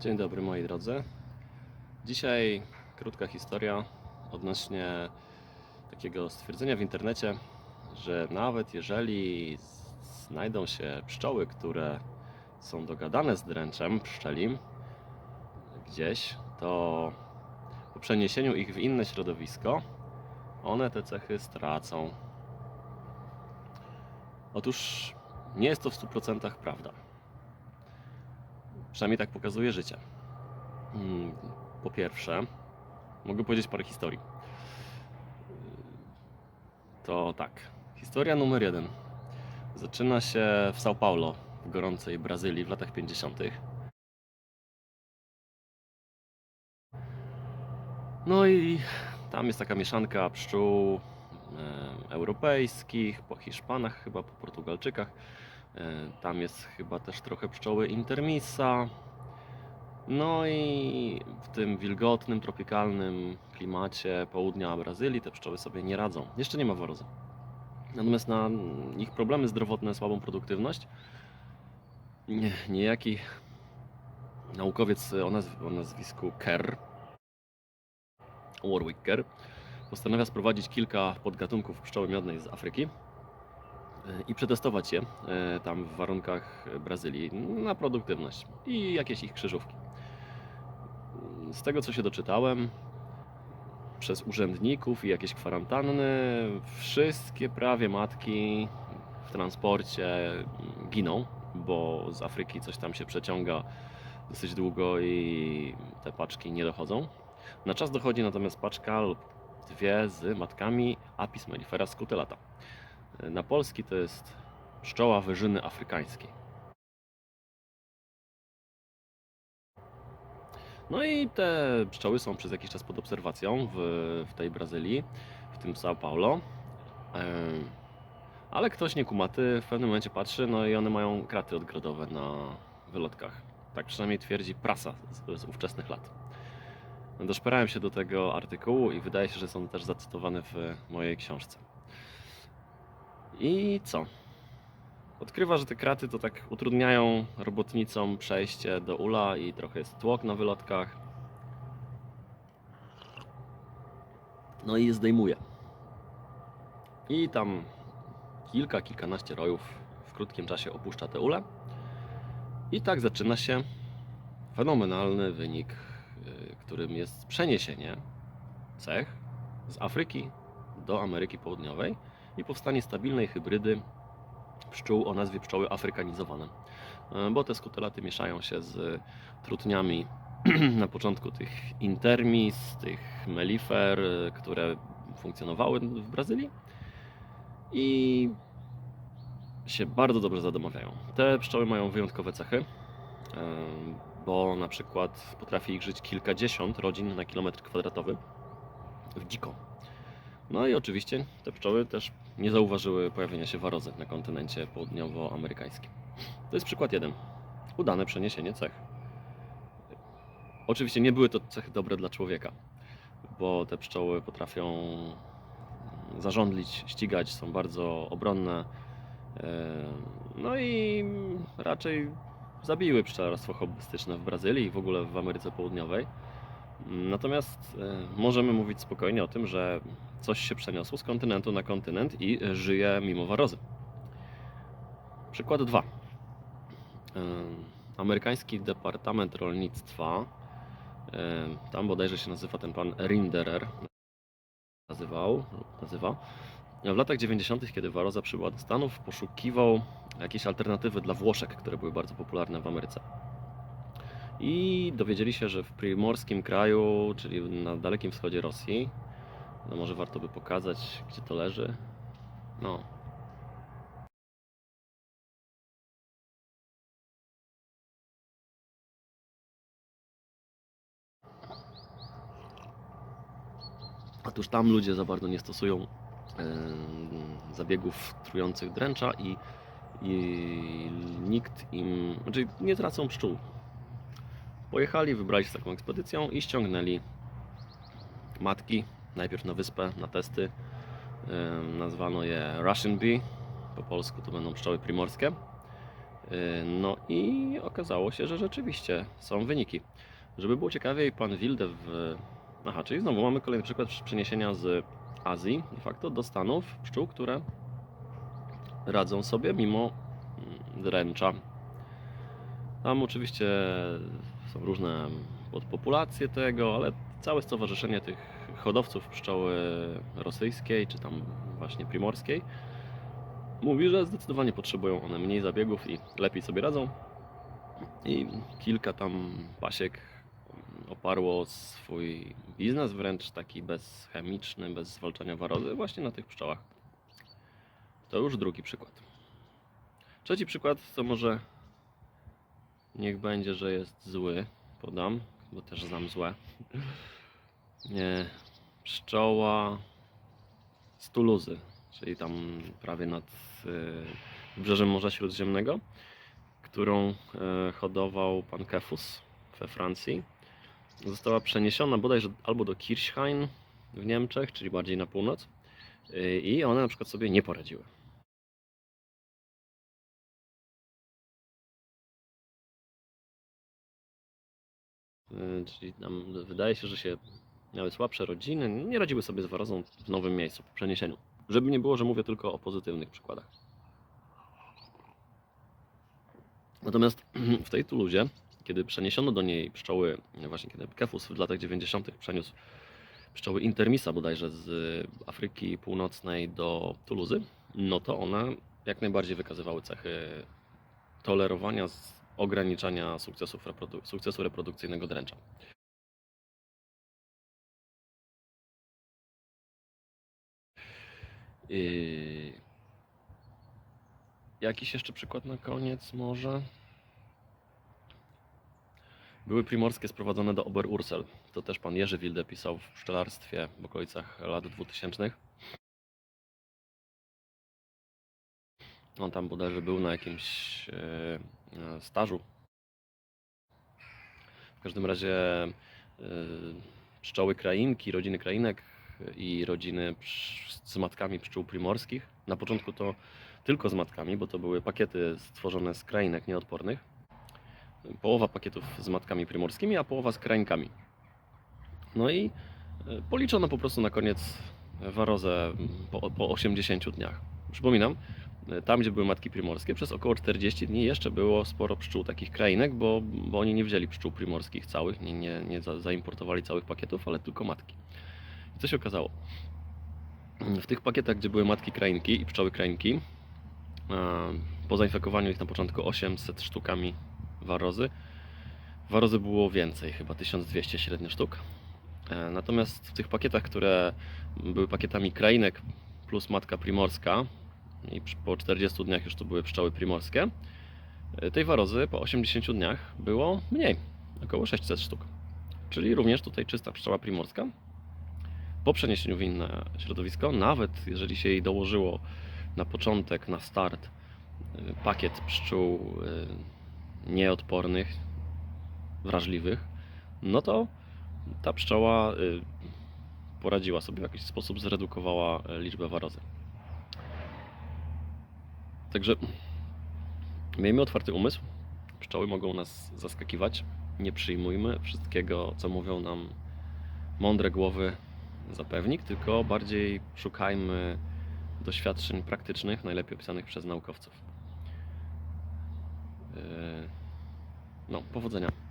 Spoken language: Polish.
Dzień dobry moi drodzy. Dzisiaj krótka historia odnośnie takiego stwierdzenia w internecie, że nawet jeżeli znajdą się pszczoły, które są dogadane z dręczem pszczelim gdzieś, to po przeniesieniu ich w inne środowisko one te cechy stracą. Otóż nie jest to w 100% prawda. Przynajmniej tak pokazuje życie. Mm, Po pierwsze, mogę powiedzieć parę historii. To tak. Historia numer jeden. Zaczyna się w São Paulo, w gorącej Brazylii w latach 50. No i tam jest taka mieszanka pszczół e, europejskich, po Hiszpanach chyba, po Portugalczykach. E, Tam jest chyba też trochę pszczoły intermisa. No i w tym wilgotnym, tropikalnym klimacie południa Brazylii te pszczoły sobie nie radzą. Jeszcze nie ma warozy. Natomiast na ich problemy zdrowotne, słabą produktywność, nie, niejaki naukowiec o, nazw- o nazwisku Kerr, Warwick Kerr, postanawia sprowadzić kilka podgatunków pszczoły miodnej z Afryki i przetestować je e, tam w warunkach Brazylii na produktywność i jakieś ich krzyżówki. Z tego co się doczytałem, przez urzędników i jakieś kwarantanny, wszystkie prawie matki w transporcie giną, bo z Afryki coś tam się przeciąga dosyć długo i te paczki nie dochodzą. Na czas dochodzi natomiast paczka lub dwie z matkami Apis mellifera scutellata. Na polski to jest pszczoła wyżyny afrykańskiej. No i te pszczoły są przez jakiś czas pod obserwacją w, w tej Brazylii, w tym São Paulo. Ale ktoś niekumaty w pewnym momencie patrzy, no i one mają kraty odgrodowe na wylotkach. Tak przynajmniej twierdzi prasa z, z ówczesnych lat. Doszperałem się do tego artykułu i wydaje się, że są też zacytowane w mojej książce. I co? Odkrywa, że te kraty to tak utrudniają robotnicom przejście do ula i trochę jest tłok na wylotkach. No i je zdejmuje. I tam kilka, kilkanaście rojów w krótkim czasie opuszcza te ule. I tak zaczyna się fenomenalny wynik, y, którym jest przeniesienie cech z Afryki do Ameryki Południowej i powstanie stabilnej hybrydy pszczół o nazwie pszczoły afrykanizowane. E, Bo te skutelaty mieszają się z trutniami na początku tych intermis, tych melifer, e, które funkcjonowały w Brazylii i się bardzo dobrze zadomawiają. Te pszczoły mają wyjątkowe cechy, e, bo na przykład potrafi ich żyć kilkadziesiąt rodzin na kilometr kwadratowy w dziko. No i oczywiście te pszczoły też nie zauważyły pojawienia się warozy na kontynencie południowoamerykańskim. To jest przykład jeden. Udane przeniesienie cech. Oczywiście nie były to cechy dobre dla człowieka, bo te pszczoły potrafią zarządlić, ścigać, są bardzo obronne. e, No i raczej zabiły pszczelarstwo hobbystyczne w Brazylii i w ogóle w Ameryce Południowej. Natomiast e, możemy mówić spokojnie o tym, że coś się przeniosło z kontynentu na kontynent i żyje mimo warozy. Przykład 2. Amerykański Departament Rolnictwa, e, tam bodajże się nazywa ten pan Rinderer, nazywał, nazywa, w latach 90., kiedy waroza przybyła do Stanów, poszukiwał jakiejś alternatywy dla Włoszek, które były bardzo popularne w Ameryce. I dowiedzieli się, że w primorskim kraju, czyli na dalekim wschodzie Rosji, no może warto by pokazać, gdzie to leży. No. Otóż tam ludzie za bardzo nie stosują em, zabiegów trujących dręcza i, i nikt im, znaczy nie tracą pszczół. Pojechali, wybrali się z taką ekspedycją i ściągnęli matki najpierw na wyspę na testy. Nazwano je Russian Bee, po polsku to będą pszczoły primorskie. No i okazało się, że rzeczywiście są wyniki. Żeby było ciekawiej, pan Wilde w... Aha, czyli znowu mamy kolejny przykład przeniesienia z Azji de facto do Stanów pszczół, które radzą sobie mimo mm, dręcza. Tam oczywiście są różne podpopulacje tego, ale całe stowarzyszenie tych hodowców pszczoły rosyjskiej, czy tam właśnie primorskiej, mówi, że zdecydowanie potrzebują one mniej zabiegów i lepiej sobie radzą. I kilka tam pasiek oparło swój biznes wręcz taki bezchemiczny, bez zwalczania warozy właśnie na tych pszczołach. To już drugi przykład. Trzeci przykład to może niech będzie, że jest zły, podam, bo też znam złe. Nie, pszczoła z Tuluzy, czyli tam prawie nad y, wybrzeżem Morza Śródziemnego, którą y, hodował pan Kefus we Francji. Została przeniesiona bodajże albo do Kirchhain w Niemczech, czyli bardziej na północ, y, i one na przykład sobie nie poradziły. Czyli tam wydaje się, że się miały słabsze rodziny, nie radziły sobie z warozą w nowym miejscu, po przeniesieniu. Żeby nie było, że mówię tylko o pozytywnych przykładach. Natomiast w tej Tuluzie, kiedy przeniesiono do niej pszczoły, właśnie kiedy Kefus w latach 90. przeniósł pszczoły Intermisa bodajże z Afryki Północnej do Tuluzy, no to one jak najbardziej wykazywały cechy tolerowania, z ograniczania sukcesów reprodu- sukcesu reprodukcyjnego dręcza. Yy... Jakiś jeszcze przykład na koniec może? Były primorskie sprowadzone do Oberursel. To też pan Jerzy Wilde pisał w pszczelarstwie w okolicach lat 2000. On tam bodajże był na jakimś e, e, stażu. W każdym razie e, pszczoły krainki, rodziny krainek i rodziny z matkami pszczół primorskich. Na początku to tylko z matkami, bo to były pakiety stworzone z krainek nieodpornych. Połowa pakietów z matkami primorskimi, a połowa z krainkami. No i policzono po prostu na koniec warozę po, po 80 dniach. Przypominam, tam gdzie były matki primorskie, przez około 40 dni jeszcze było sporo pszczół takich krainek, bo, bo oni nie wzięli pszczół primorskich całych, nie, nie, nie za, zaimportowali całych pakietów, ale tylko matki. I co się okazało? W tych pakietach, gdzie były matki krainki i pszczoły krainki, po zainfekowaniu ich na początku 800 sztukami warozy, warozy było więcej, chyba 1200 średnio sztuk. E, Natomiast w tych pakietach, które były pakietami krainek plus matka primorska i po 40 dniach już to były pszczoły primorskie, e, tej warozy po 80 dniach było mniej, około 600 sztuk. Czyli również tutaj czysta pszczoła primorska. Po przeniesieniu w inne środowisko, nawet jeżeli się jej dołożyło na początek, na start e, pakiet pszczół e, nieodpornych, wrażliwych, no to ta pszczoła poradziła sobie w jakiś sposób, zredukowała liczbę warozy. Także miejmy otwarty umysł. Pszczoły mogą nas zaskakiwać. Nie przyjmujmy wszystkiego, co mówią nam mądre głowy za pewnik, tylko bardziej szukajmy doświadczeń praktycznych, najlepiej opisanych przez naukowców. Yy, No, powodzenia.